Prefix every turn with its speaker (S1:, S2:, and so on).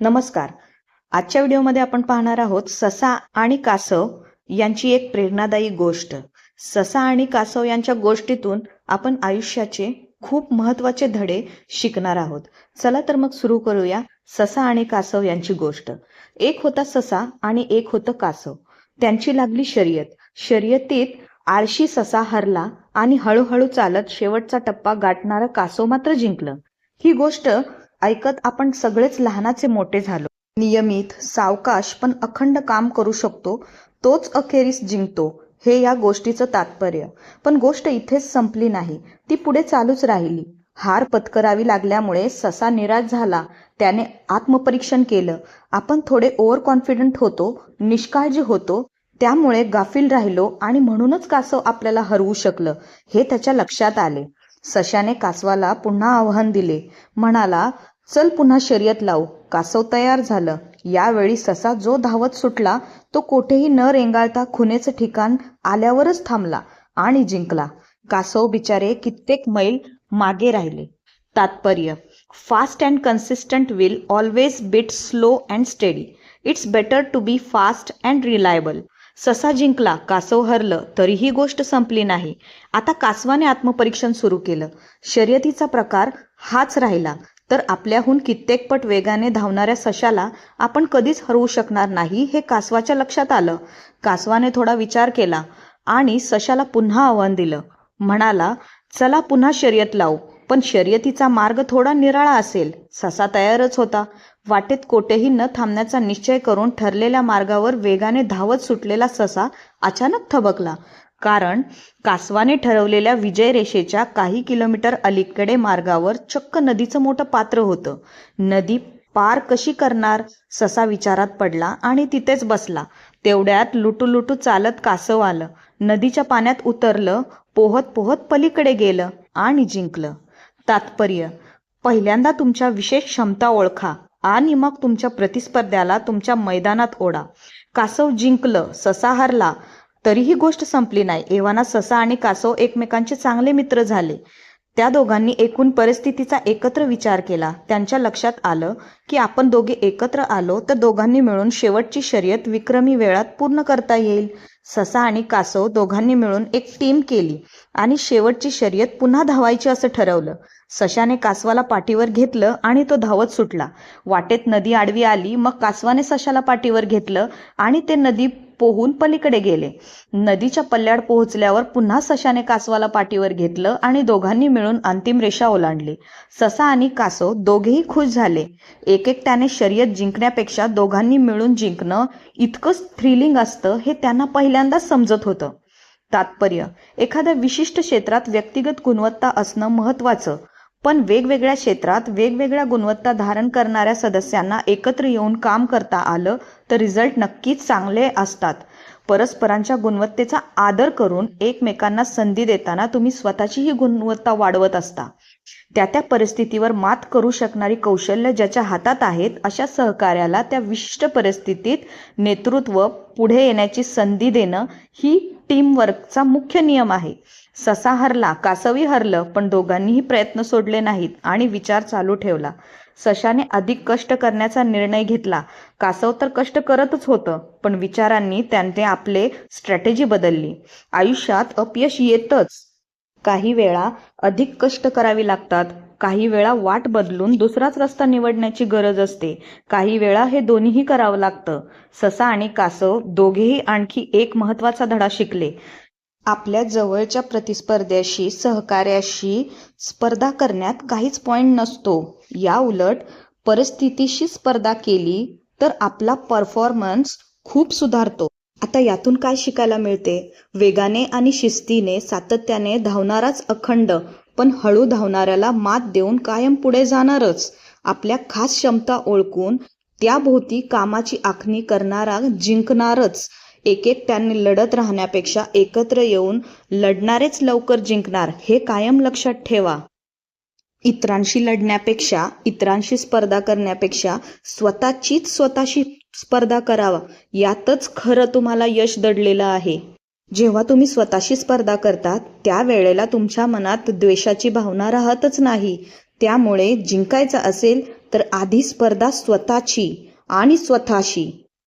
S1: नमस्कार. आजच्या व्हिडिओमध्ये आपण पाहणार आहोत ससा आणि कासव यांची एक प्रेरणादायी गोष्ट. ससा आणि कासव यांच्या गोष्टीतून आपण आयुष्याचे खूप महत्त्वाचे धडे शिकणार आहोत. चला तर मग सुरू करूया ससा आणि कासव यांची गोष्ट. एक होता ससा आणि एक होतं कासव. त्यांची लागली शर्यत. शर्यतीत आळशी ससा हरला आणि हळूहळू चालत शेवटचा टप्पा गाठणारं कासव मात्र जिंकलं. ही गोष्ट ऐकत आपण सगळेच लहानाचे मोठे झालो. नियमित सावकाश पण अखंड काम करू शकतो तोच अखेरीस जिंकतो हे या गोष्टीचं तात्पर्य. पण गोष्ट इथेच संपली नाही ती पुढे चालूच राहिली. हार पत्करावी लागल्यामुळे ससा निराश झाला त्याने आत्मपरीक्षण केलं. आपण थोडे ओव्हर कॉन्फिडंट होतो निष्काळजी होतो त्यामुळे गाफील राहिलो आणि म्हणूनच कासव आपल्याला हरवू शकलं हे त्याच्या लक्षात आले. सशाने कासवाला पुन्हा आव्हान दिले. म्हणाला चल पुन्हा शर्यत लावू. कासव तयार झालं. यावेळी ससा जो धावत सुटला तो कोठेही न रेंगाळता खुनेचं ठिकाण आल्यावरच थांबला आणि जिंकला. कासव बिचारे कित्येक मैल मागे राहिले. तात्पर्य fast and consistent will always beat slow and steady it's better to be fast and reliable ससा जिंकला कासव हरलं तरीही गोष्ट संपली नाही. आता कासवाने आत्मपरीक्षण सुरू केलं. शर्यतीचा प्रकार हाच राहिला. तर आपल्याहून कित्येक पट वेगाने धावणाऱ्या सशाला आपण कधीच हरवू शकणार नाही हे कासवाच्या लक्षात आलं. कासवाने थोडा विचार केला आणि सशाला पुन्हा आव्हान दिलं. म्हणाला चला पुन्हा शर्यत लावू. पण शर्यतीचा मार्ग थोडा निराळा असेल. ससा तयारच होता. वाटेत कोठेही न थांबण्याचा निश्चय करून ठरलेल्या मार्गावर वेगाने धावत सुटलेला ससा अचानक थबकला. कारण कासवाने ठरवलेल्या विजय रेषेच्या काही किलोमीटर अलीकडे मार्गावर चक्क नदीचं मोठं पात्र होतं. नदी पार कशी करणार? ससा विचारात पडला आणि तिथेच बसला. तेवढ्यात लुटू लुटू चालत कासव आलं. नदीच्या पाण्यात उतरलं पोहत पोहत पलीकडे गेलं आणि जिंकलं. तात्पर्य पहिल्यांदा तुमच्या विशेष क्षमता ओळखा आणि मग तुमच्या प्रतिस्पर्ध्याला तुमच्या मैदानात ओढा. कासव जिंकलं ससा हरला. तरीही गोष्ट संपली नाही. एव्हाना ससा आणि कासव एकमेकांचे चांगले मित्र झाले. त्या दोघांनी एकूण परिस्थितीचा एकत्र विचार केला. त्यांच्या लक्षात आलं की आपण दोघे एकत्र आलो तर दोघांनी मिळून शेवटची शर्यत विक्रमी वेळात पूर्ण करता येईल. ससा आणि कासव दोघांनी मिळून एक टीम केली आणि शेवटची शर्यत पुन्हा धावायची असं ठरवलं. सशाने कासवाला पाठीवर घेतलं आणि तो धावत सुटला. वाटेत नदी आडवी आली मग कासवाने सशाला पाठीवर घेतलं आणि ते नदी पोहून पलीकडे गेले. नदीच्या पल्ल्याड पोहोचल्यावर पुन्हा सशाने कासवाला पाठीवर घेतलं आणि दोघांनी मिळून अंतिम रेषा ओलांडली. ससा आणि कासव दोघेही खुश झाले. एक एकट्याने शर्यत जिंकण्यापेक्षा दोघांनी मिळून जिंकणं इतकंच थ्रिलिंग असतं हे त्यांना पहिल्यांदाच समजत होतं. तात्पर्य एखाद्या विशिष्ट क्षेत्रात व्यक्तिगत गुणवत्ता असणं महत्वाचं पण वेगवेगळ्या क्षेत्रात वेगवेगळ्या गुणवत्ता धारण करणाऱ्या सदस्यांना एकत्र येऊन काम करता आलं तर रिझल्ट नक्कीच चांगले असतात. परस्परांच्या गुणवत्तेचा आदर करून एकमेकांना संधी देताना तुम्ही स्वतःची ही गुणवत्ता वाढवत असता. त्या त्या परिस्थितीवर मात करू शकणारी कौशल्य ज्याच्या हातात आहेत अशा सहकार्याला त्या विशिष्ट परिस्थितीत नेतृत्व पुढे येण्याची संधी देणं ही टीमवर्कचा मुख्य नियम आहे. ससा हरला कासवी हरलं पण दोघांनीही प्रयत्न सोडले नाहीत आणि विचार चालू ठेवला. सशाने अधिक कष्ट करण्याचा निर्णय घेतला. कासव तर कष्ट करतच होतं पण विचारांनी त्यांनी आपले स्ट्रॅटेजी बदलली. आयुष्यात अपयश येतच. काही वेळा अधिक कष्ट करावी लागतात. काही वेळा वाट बदलून दुसराच रस्ता निवडण्याची गरज असते. काही वेळा हे दोन्हीही करावं लागतं. ससा आणि कासव दोघेही आणखी एक महत्त्वाचा धडा शिकले. आपल्या जवळच्या प्रतिस्पर्ध्याशी सहकार्याशी स्पर्धा करण्यात काहीच पॉईंट नसतो. या उलट परिस्थितीशी स्पर्धा केली तर आपला परफॉर्मन्स खूप सुधारतो. आता यातून काय शिकायला मिळते? वेगाने आणि शिस्तीने सातत्याने धावणाराच अखंड पण हळू धावणाऱ्याला मात देऊन कायम पुढे जाणारच. आपल्या खास क्षमता ओळखून त्याभोवती कामाची आखणी करणारा जिंकणारच. एक एक त्यांनी लढत राहण्यापेक्षा एकत्र येऊन लढणारेच लवकर जिंकणार हे कायम लक्षात ठेवा. इतरांशी लढण्यापेक्षा इतरांशी स्पर्धा करण्यापेक्षा स्वतःचीच स्वतःशी स्पर्धा करावा. यातच खरं तुम्हाला यश दडलेलं आहे. जेव्हा तुम्ही स्वतःशी स्पर्धा करतात त्यावेळेला तुमच्या मनात द्वेषाची भावना राहतच नाही. त्यामुळे जिंकायचं असेल तर आधी स्पर्धा स्वतःची आणि स्वतःशी.